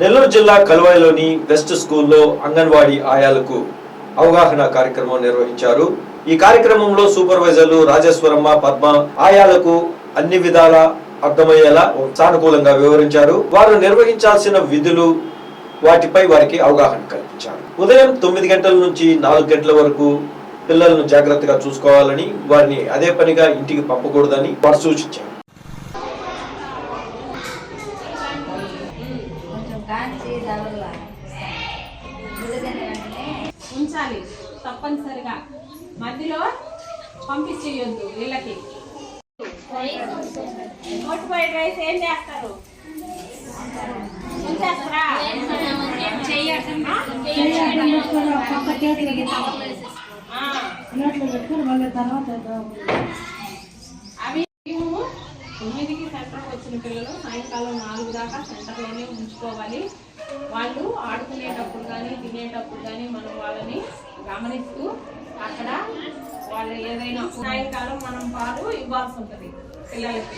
నెల్లూరు జిల్లా కల్వాయిలోని వెస్ట్ స్కూల్లో అంగన్వాడీ ఆయాలకు అవగాహన కార్యక్రమం నిర్వహించారు. ఈ కార్యక్రమంలో సూపర్వైజర్లు రాజేశ్వరమ్మ పద్మ ఆయాలకు అన్ని విధాల అర్థమయ్యేలా సానుకూలంగా వివరించారు. వారు నిర్వహించాల్సిన విధులు వాటిపై వారికి అవగాహన కల్పించారు. ఉదయం తొమ్మిది గంటల నుంచి నాలుగు గంటల వరకు పిల్లలను జాగ్రత్తగా చూసుకోవాలని వారిని అదే పనిగా ఇంటికి పంపకూడదని వారు సూచించారు. కొంచెం వెంటనే ఉంచాలి తప్పనిసరిగా. మధ్యలో పంపించేయొద్దు వీళ్ళకి. మోటిఫైడ్ రైస్ ఏం చేస్తారు? ఉంచేస్తారా? అవి మేము తొమ్మిదికి సెంటర్కి వచ్చిన పిల్లలు సాయంకాలం నాలుగు దాకా సెంటర్లోనే ఉంచుకోవాలి. వాళ్ళు ఆడుకునేటప్పుడు కానీ తినేటప్పుడు కానీ మనం వాళ్ళని గమనిస్తూ అక్కడ వాళ్ళు ఏదైనా సాయంకాలం మనం పాలు ఇవ్వాల్సి ఉంటుంది పిల్లలకి.